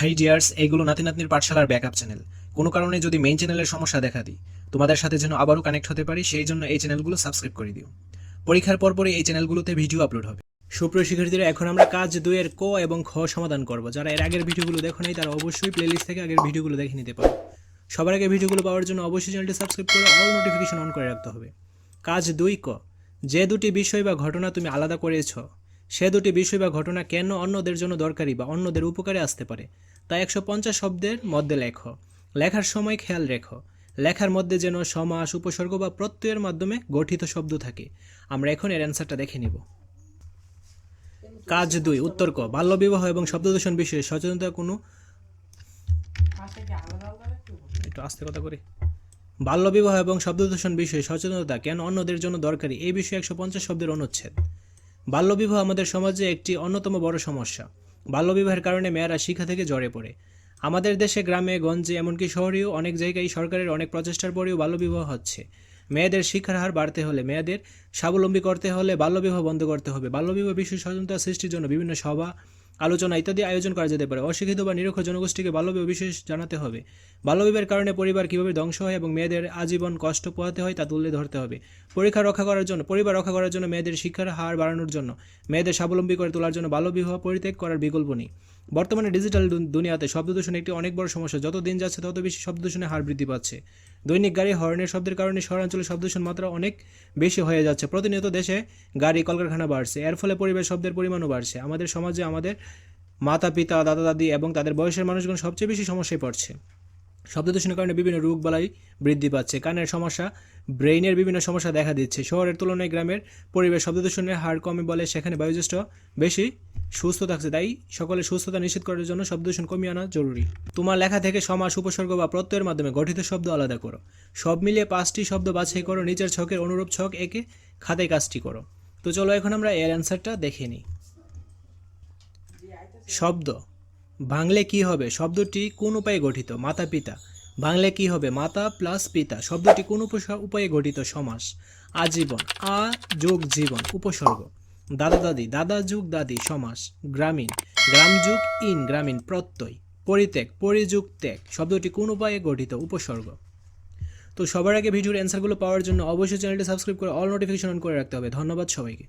High dears এইগুলো নাতি নাতনির পাঠশালার ব্যাকআপ চ্যানেল। কোনো কারণে যদি মেইন চ্যানেলের সমস্যা দেখা দিই, তোমাদের সাথে যেন আবারও কানেক্ট হতে পারি, সেই জন্য এই চ্যানেলগুলো সাবস্ক্রাইব করে দিও। পরীক্ষার পরপরই এই চ্যানেলগুলোতে ভিডিও আপলোড হবে। সুপ্রিয় শিক্ষার্থীরা, এখন আমরা কাজ দুইয়ের ক এবং খ সমাধান করব। যারা এর আগের ভিডিওগুলো দেখো নাই, তারা অবশ্যই প্লেলিস্ট থেকে আগের ভিডিওগুলো দেখে নিতে পারো। সবার আগে ভিডিওগুলো পাওয়ার জন্য অবশ্যই চ্যানেলটি সাবস্ক্রাইব করে অল নোটিফিকেশন অন করে রাখতে হবে। কাজ দুই, ক। যে দুটি বিষয় বা ঘটনা তুমি আলাদা করেছ সে দুটি বিষয় বা ঘটনা কেন অন্যদের জন্য দরকারি বা অন্যদের উপকারে আসতে পারে? তা একশো পঞ্চাশ শব্দের মধ্যে লেখো। লেখার সময় খেয়াল রেখো। লেখার মধ্যে যেন সমাস, উপসর্গ বা প্রত্যয়ের মাধ্যমে গঠিত শব্দ থাকে। আমরা এখন এর অ্যান্সারটা দেখে নিব। কাজ দুই, উত্তর ক। বাল্যবিবাহ এবং শব্দদূষণ বিষয়ে সচেতনতা কোনো একটু আস্তে কথা করে। বাল্যবিবাহ এবং শব্দদূষণ বিষয়ে সচেতনতা কেন অন্যদের জন্য দরকারি? এই বিষয়ে একশো পঞ্চাশ শব্দের অনুচ্ছেদ। বাল্যবিবাহ আমাদের সমাজে একটি অন্যতম বড় সমস্যা। বাল্যবিবাহের কারণে মেয়েরা শিক্ষা থেকে জড়ে পড়ে। আমাদের দেশে, গ্রামে, গঞ্জে, এমনকি শহরেও অনেক জায়গায় সরকারের অনেক প্রচেষ্টার পরেও বাল্যবিবাহ হচ্ছে। মেয়েদের শিক্ষার হার বাড়তে হলে মেয়েদের স্বাবলম্বী করতে হলে বাল্যবিবাহ বন্ধ করতে হবে। বাল্যবিবাহ বিশ্ব সচেতনতা সৃষ্টির জন্য বিভিন্ন সভা আলোচনা ইত্যাদি আয়োজন করা যেতে পারে। অশিক্ষিত বা নিরক্ষ জনগোষ্ঠীকে বাল্যবিবাহ বিশেষ জানাতে হবে। বাল্যবিবাহের কারণে পরিবার কীভাবে ধ্বংস হয় এবং মেয়েদের আজীবন কষ্ট পোহাতে হয় তা তুলে ধরতে হবে। পরীক্ষা রক্ষা করার জন্য, পরিবার রক্ষা করার জন্য মেয়েদের শিক্ষার হার বাড়ানোর জন্য, মেয়েদের স্বাবলম্বী করে তোলার জন্য বাল্যবিবাহ পরিত্যাগ করার বিকল্প নেই। বর্তমানে ডিজিটাল দুনিয়াতে শব্দদূষণ একটি অনেক বড় সমস্যা। যত দিন যাচ্ছে, তত বেশি শব্দদূষণের হার বৃদ্ধি পাচ্ছে। দৈনিক গাড়ি হর্নের শব্দের কারণে শহরাঞ্চলে শব্দদূষণ মাত্রা অনেক বেশি হয়ে যাচ্ছে। প্রতিনিয়ত দেশে গাড়ি, কলকারখানা বাড়ছে। এর ফলে পরিবেশ শব্দের পরিমাণও বাড়ছে। আমাদের সমাজে আমাদের মাতা পিতা দাদা দাদি এবং তাদের বয়সের মানুষগণ সবচেয়ে বেশি সমস্যায় পড়ছে। শব্দদূষণের কারণে বিভিন্ন রোগ বালাই বৃদ্ধি পাচ্ছে। কানের সমস্যা, ব্রেইনের বিভিন্ন সমস্যা দেখা দিচ্ছে। শহরের তুলনায় গ্রামের পরিবেশ শব্দদূষণের হার কমে বলে সেখানে বায়ুজ্যেষ্ঠ বেশি সুস্থ থাকছে, তাই সকলে সুস্থতা নিশ্চিত করার জন্য শব্দ দূষণ কমিয়ে আনা জরুরি। তোমার লেখা থেকে সমাস উপসর্গ বা প্রত্যয়ের মাধ্যমে গঠিত শব্দ আলাদা করো। সব মিলিয়ে পাঁচটি শব্দ বাছাই করো নিচের ছকের অনুরূপ ছক একে খাতায় কাজটি করো। তো চলো এখন আমরা এর অ্যান্সারটা দেখে নিই। শব্দ। বাংলে কি হবে? শব্দটি কোন উপায়ে গঠিত? মাতা, পিতা। বাংলে কি হবে? মাতা প্লাস পিতা। শব্দটি কোন উপায়ে গঠিত? সমাস। আজীবন। আ যোগ জীবন। উপসর্গ। দাদা দাদি, দাদা যুগ দাদি, সমাস, গ্রামীণ, গ্রাম যুগ, ইন, গ্রামীণ, প্রত্যয়, পরিত্যাগ, পরিযুগ ত্যাগ, শব্দটি কোন উপায়ে গঠিত? উপসর্গ। তো সবার আগে ভিডিওর অ্যান্সারগুলো পাওয়ার জন্য অবশ্যই চ্যানেলটি সাবস্ক্রাইব করে অল নোটিফিকেশন অন করে রাখতে হবে। ধন্যবাদ সবাইকে।